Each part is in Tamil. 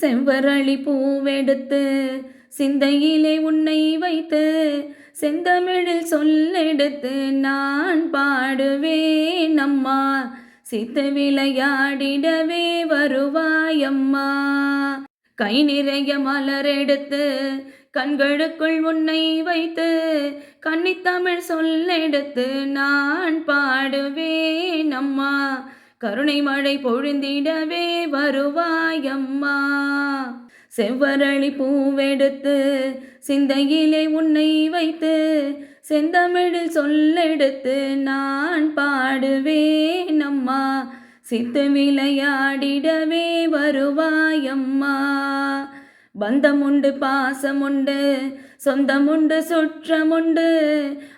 செவ்வரளி பூவெடுத்து சிந்தையிலே உன்னை வைத்து செந்தமிழில் சொல்லெடுத்து நான் பாடுவேன் அம்மா. சித்து விளையாடிடவே வருவாயம்மா. கை நிறைய மலரெடுத்து கண்களுக்குள் உன்னை வைத்து கன்னித்தமிழ் சொல்லெடுத்து நான் பாடுவேன் அம்மா. கருணை மழை பொழுந்திடவே வருவாயம்மா. செவ்வரளி பூவெடுத்து சிந்தையிலே உன்னை வைத்து செந்தமிழில் சொல்லெடுத்து நான் பாடுவேன் அம்மா. சித்து விளையாடிடவே வருவாயம்மா. பந்தமுண்டு பாசமுண்டு சொந்தமுண்டு சுற்றமுண்டு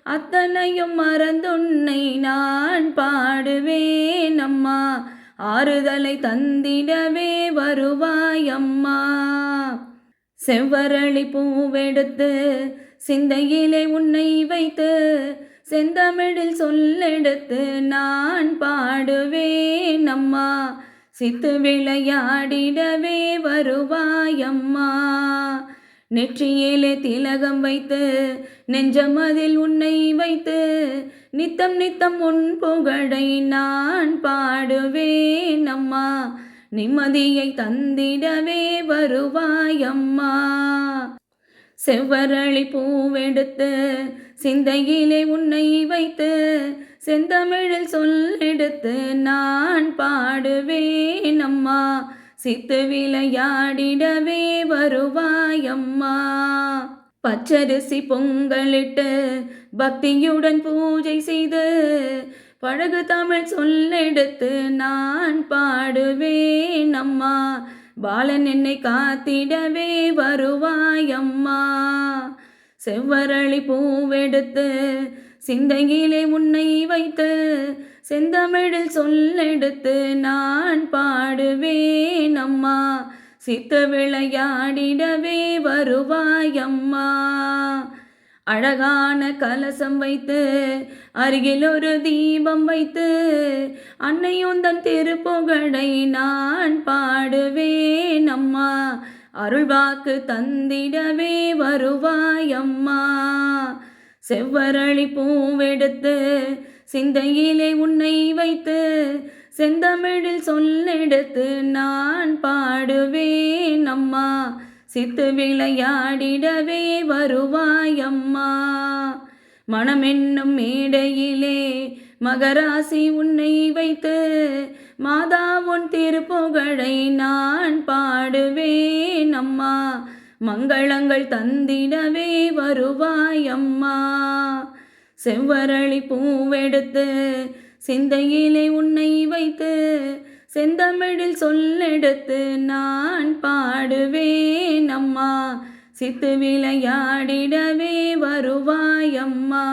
அத்தனையும் மறந்துன்னை நான் பாடுவேன் அம்மா. ஆறுதலை தந்திடவே வருவாயம்மா. செவ்வரளி பூவெடுத்து சிந்தையிலே உன்னை வைத்து செந்தமிழில் சொல்லெடுத்து நான் பாடுவேன் அம்மா சித்து விளையாடிடவே வருவாயம்மா. நெற்றியிலே திலகம் வைத்து நெஞ்சம் அதில் உன்னை வைத்து நித்தம் நித்தம் உன் புகழை நான் பாடுவேன் அம்மா. நிம்மதியை தந்திடவே வருவாயம்மா செவ்வரளி பூவெடுத்து சிந்தையிலே உன்னை வைத்து செந்தமிழில் சொல் எடுத்து நான் பாடுவேன் அம்மா. சித்து விளையாடிடவே வருவாயம்மா. பச்சரிசி பொங்கலிட்டு பக்தியுடன் பூஜை செய்து பழகு தமிழ் சொல்லெடுத்து நான் பாடுவேன் அம்மா பாலன் என்னை காத்திடவே வருவாயம்மா. செவ்வரளி பூவெடுத்து சிந்தையிலே உன்னை வைத்து செந்தமிழில் சொல்லெடுத்து நான் பா விளையாடுவேன் அம்மா சித்த விளையாடிடவே வருவாயம்மா. அழகான கலசம் வைத்து அருகில் ஒரு தீபம் வைத்து அன்னையும் தன் திருப்புகழை நான் பாடுவேன் அம்மா அருள்வாக்கு தந்திடவே வருவாயம்மா. செவ்வரளி பூவெடுத்து சிந்தையிலே உன்னை வைத்து செந்தமிழில் சொல்லெடுத்து நான் பாடுவேன் அம்மா. சித்து விளையாடிடவே வருவாயம்மா மனமென்னும் மேடையிலே மகராசி உன்னை வைத்து மாதா உன் திருப்புகழை நான் பாடுவேன் அம்மா. மங்களங்கள் தந்திடவே வருவாயம்மா செவ்வரளி பூவெடுத்து சிந்தையிலே உன்னை வைத்து செந்தமிழில் சொல்லெடுத்து நான் பாடுவேன் அம்மா. சித்து விளையாடிடவே வருவாயம்மா